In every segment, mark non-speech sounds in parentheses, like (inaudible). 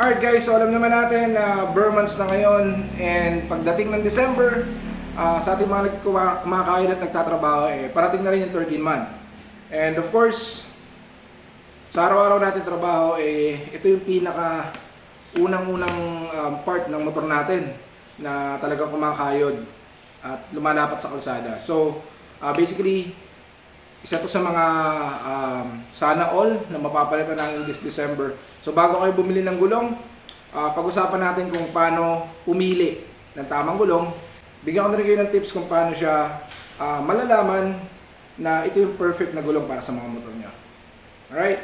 Alright guys, so alam naman natin na Burr months na ngayon and pagdating ng December, ah, sa ating mga kumakain at nagtatrabaho, eh, parating na rin yung 13 month. And of course, sa araw-araw natin trabaho, eh, ito yung pinaka unang-unang um, part ng motor natin na talagang kumakayod at lumalapat sa kalsada. So, ah, basically, isa to sa mga um, sana all na mapapalitan natin this December. So bago kayo bumili ng gulong, ah, pag-usapan natin kung paano pumili ng tamang gulong. Bigyan ko na rin kayo ng tips kung paano siya ah, malalaman na ito yung perfect na gulong para sa mga motor niya. Alright?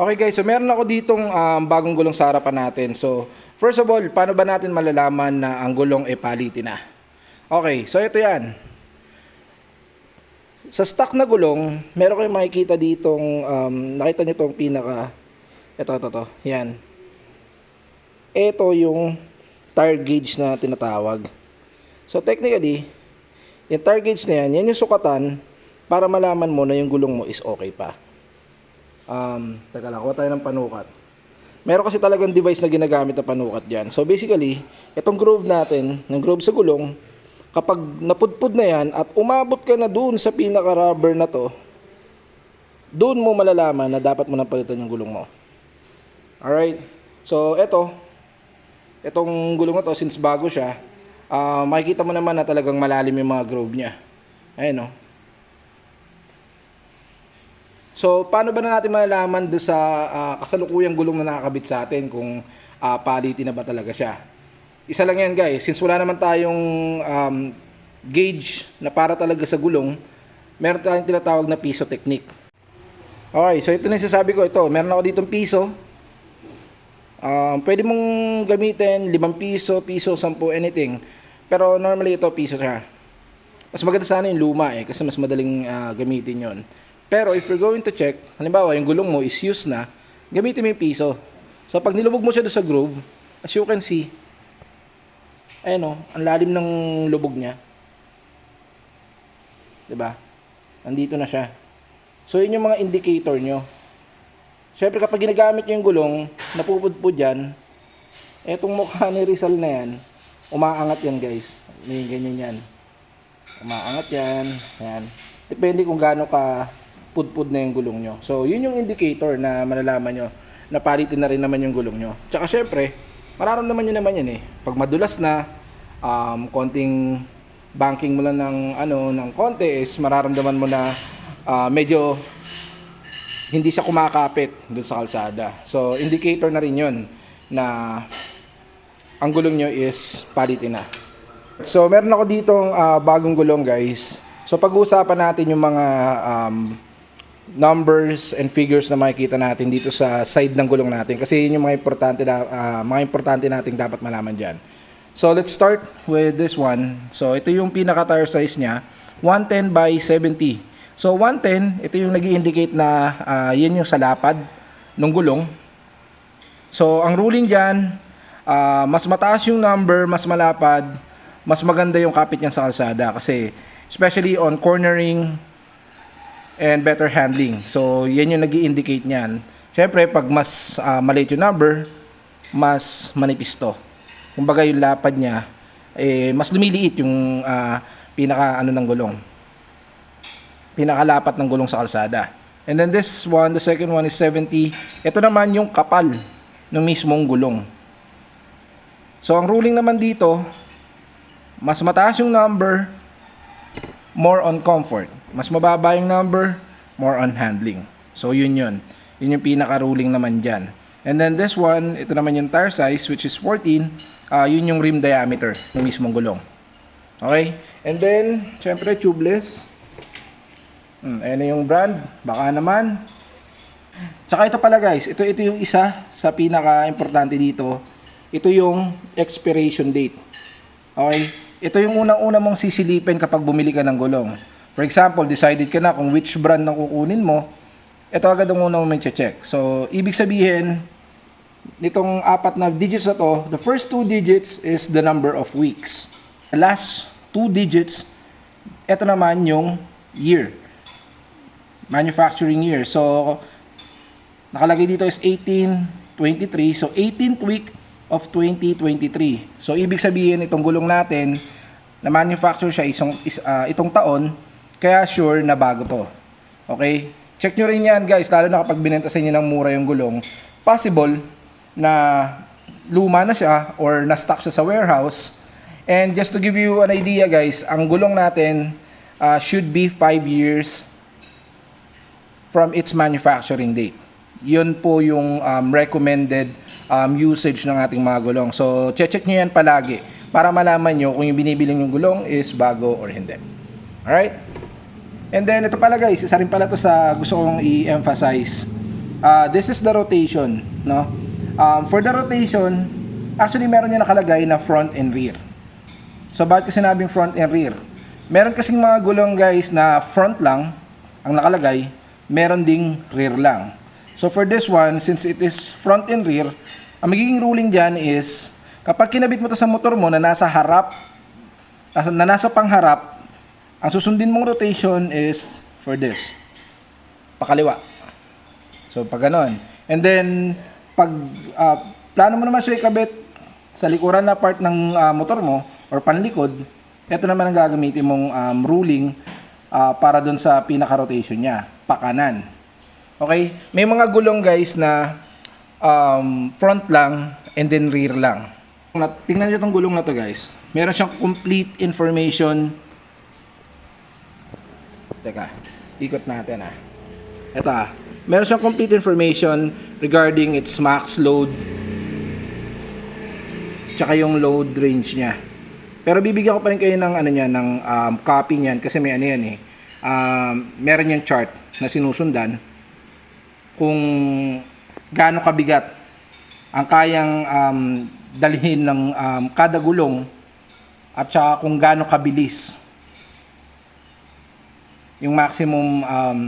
Okay guys, so meron ako ditong um, bagong gulong sa harapan natin. So, first of all, paano ba natin malalaman na ang gulong ay palitin na? Okay, so ito yan. Sa stock na gulong, meron kayong makikita ditong, um, nakita nyo itong pinaka, ito, ito, ito, yan. Ito yung tire gauge na tinatawag. So technically, yung tire gauge na yan, yan yung sukatan para malaman mo na yung gulong mo is okay pa. Um, teka lang, kuha tayo ng panukat. Meron kasi talagang device na ginagamit na panukat dyan. So basically, itong groove natin, ng groove sa gulong, kapag napudpud na yan at umabot ka na dun sa pinaka-rubber na to, dun mo malalaman na dapat mo na palitan yung gulong mo. Alright? So, eto, itong gulong na to, since bago siya, ah, makikita mo naman na talagang malalim yung mga groove niya. Ayun, no? So, paano ba na natin malalaman do sa ah, kasalukuyang gulong na nakakabit sa atin kung ah, palitin na ba talaga siya? Isa lang yan guys, since wala naman tayong um, gauge na para talaga sa gulong, meron tayong tinatawag na piso technique. Okay, so ito na yung sasabi ko. Ito, meron ako ditong piso. Um, pwede mong gamitin 5 piso, piso, 10, anything. Pero normally ito piso siya. Mas maganda sana yung luma eh, kasi mas madaling ah, gamitin yon. Pero if you're going to check, halimbawa yung gulong mo is used na, gamitin mo yung piso. So pag nilubog mo siya doon sa groove, as you can see, ayun o, ang lalim ng lubog niya. 'Di ba? Nandito na siya. So yun yung mga indicator nyo. Siyempre kapag ginagamit nyo yung gulong, napupudpud yan, etong mukha ni Rizal na yan, umaangat yan guys. May ganyan yan. Umaangat yan. Yan. Depende kung gaano ka pudpud na yung gulong nyo. So yun yung indicator na malalaman nyo na palitin na rin naman yung gulong nyo. Tsaka syempre, mararamdaman nyo naman yan eh. Pag madulas na, um, konting banking mo lang ng ano ng konti is mararamdaman mo na ah, medyo hindi siya kumakapit dun sa kalsada. So, indicator na rin yun na ang gulong nyo is palitin na. So, meron ako ditong ah, bagong gulong guys. So, pag-uusapan natin yung mga um, numbers and figures na makikita natin dito sa side ng gulong natin kasi yun yung mga importante na ah, mga importante nating dapat malaman diyan. So let's start with this one. So ito yung pinaka tire size niya, 110 by 70. So 110, ito yung nag-indicate na ah, yan yung sa lapad ng gulong. So ang ruling diyan, ah, mas mataas yung number, mas malapad, mas maganda yung kapit niya sa kalsada kasi especially on cornering, and better handling. So, yan yung nag indicate niyan. Siyempre, pag mas ah, maliit yung number, mas manipis to. Kumbaga yung lapad niya, eh, mas lumiliit yung ah, pinaka ano ng gulong. Pinakalapat ng gulong sa kalsada. And then this one, the second one is 70. Ito naman yung kapal ng mismong gulong. So, ang ruling naman dito, mas mataas yung number, more on comfort. Mas mababa yung number, more on handling. So yun yun. Yun yung pinaka-ruling naman dyan. And then this one, ito naman yung tire size which is 14. ah yun yung rim diameter ng mismong gulong. Okay? And then, syempre tubeless. Hmm, ayan na yung brand. Baka naman. Tsaka ito pala guys, ito ito yung isa sa pinaka-importante dito. Ito yung expiration date. Okay? Ito yung unang-una mong sisilipin kapag bumili ka ng gulong. For example, decided ka na kung which brand ang kukunin mo, ito agad ang unang mong check. So, ibig sabihin, nitong apat na digits na to, the first two digits is the number of weeks. The last two digits, ito naman yung year. Manufacturing year. So, nakalagay dito is 18, 23. So, 18th week of 2023. So, ibig sabihin, itong gulong natin, na manufacture siya isang, is, ah, itong taon, kaya sure na bago to. Okay? Check nyo rin yan guys, lalo na kapag binenta sa inyo ng mura yung gulong, possible na luma na siya or na-stock siya sa warehouse. And just to give you an idea guys, ang gulong natin ah, should be 5 years from its manufacturing date. Yun po yung um, recommended um, usage ng ating mga gulong. So, check nyo yan palagi para malaman nyo kung yung binibili yung gulong is bago or hindi. Alright? And then, ito pala guys, isa rin pala to sa gusto kong i-emphasize. Uh, this is the rotation, no? Um, for the rotation, actually meron niya nakalagay na front and rear. So, bakit ko sinabing front and rear? Meron kasing mga gulong guys na front lang ang nakalagay, meron ding rear lang. So for this one, since it is front and rear, ang magiging ruling dyan is, kapag kinabit mo to sa motor mo na nasa harap, na nasa pangharap, ang susundin mong rotation is for this. Pakaliwa. So pag ganon. And then, pag ah, plano mo naman siya ikabit sa likuran na part ng ah, motor mo or panlikod, ito naman ang gagamitin mong um, ruling ah, para dun sa pinaka-rotation niya, pakanan. Okay? May mga gulong guys na um, front lang and then rear lang. Na- Tingnan niyo itong gulong na to guys. Meron siyang complete information. Teka, ikot natin ah. Ito ah. Meron siyang complete information regarding its max load tsaka yung load range niya. Pero bibigyan ko pa rin kayo ng ano niya, ng um, copy niyan kasi may ano yan eh. Um, meron yung chart na sinusundan kung gaano kabigat ang kayang um, dalhin ng um, kada gulong at saka kung gaano kabilis yung maximum um,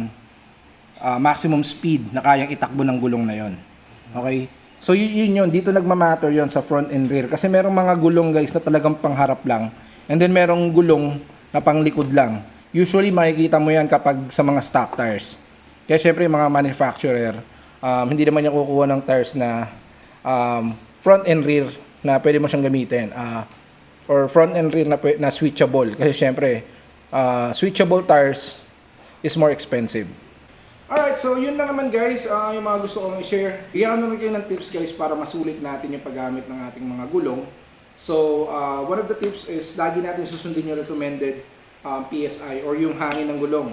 uh, maximum speed na kayang itakbo ng gulong na yon. Okay? So yun, yun yun, dito nagmamatter yon sa front and rear kasi merong mga gulong guys na talagang pangharap lang and then merong gulong na panglikod lang. Usually makikita mo yan kapag sa mga stock tires. Kaya syempre yung mga manufacturer, um, hindi naman niya kukuha ng tires na um, front and rear na pwede mo siyang gamitin. Ah, or front and rear na, na switchable. Kasi syempre, ah, switchable tires is more expensive. Alright, so yun lang naman guys, ah, yung mga gusto kong i-share. Bigyan ko naman kayo ng tips guys para masulit natin yung paggamit ng ating mga gulong. So, ah, one of the tips is lagi natin susundin yung recommended um, PSI or yung hangin ng gulong.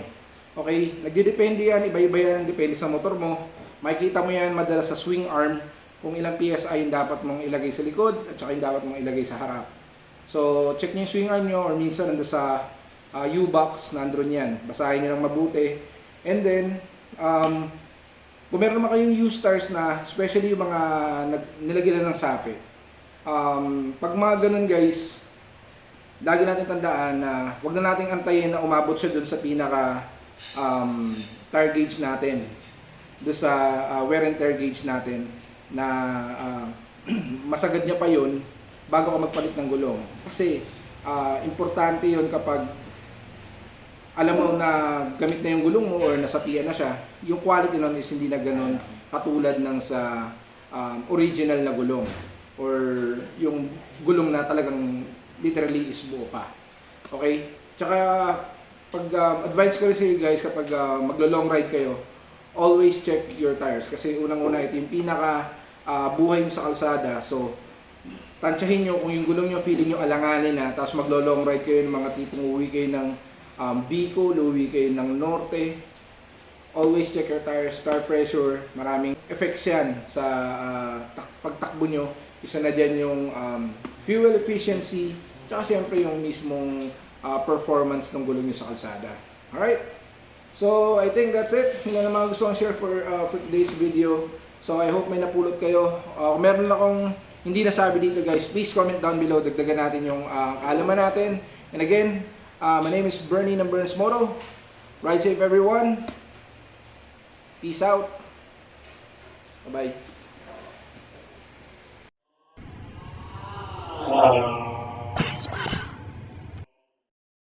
Okay, nagdidepende yan, iba-iba yan, depende sa motor mo. Makikita mo yan madalas sa swing arm kung ilang PSI yung dapat mong ilagay sa likod at saka yung dapat mong ilagay sa harap. So, check nyo yung swing arm nyo or minsan nando sa uh, U-box, nandun yan. Basahin nyo lang mabuti. And then, um, kung meron naman kayong U-stars na, especially yung mga nag, nilagyan ng sapi, um, pag mga ganun guys, lagi natin tandaan na wag na nating antayin na umabot siya dun sa pinaka um, tire gauge natin. Doon sa uh, wear and tear gauge natin na uh, (clears throat) masagad niya pa yun bago ka magpalit ng gulong. Kasi uh, importante yun kapag alam mo na gamit na yung gulong mo or nasapian na siya, yung quality nun is hindi na ganun katulad ng sa um, original na gulong or yung gulong na talagang literally is buo pa. Okay? Tsaka pag um, advice ko rin sa inyo guys kapag uh, maglo-long ride kayo, always check your tires kasi unang-una ito yung pinaka uh, buhay mo sa kalsada. So tansyahin nyo kung yung gulong nyo feeling nyo alanganin na tapos maglo-long ride kayo ng mga tipong uwi kayo ng um, Bicol, uwi kayo ng Norte, always check your tire pressure, maraming effects yan sa tak- pagtakbo nyo. Isa na dyan yung um, fuel efficiency, tsaka siyempre yung mismong ah, performance ng gulong nyo sa kalsada. Alright? So, I think that's it. Yun ang mga gusto kong share for, ah, for today's video. So, I hope may napulot kayo. Ah, kung meron akong hindi nasabi dito guys, please comment down below. Dagdagan natin yung ah, kaalaman natin. And again, ah, my name is Bernie ng Burns Moto. Ride safe everyone. Peace out. Bye-bye. Para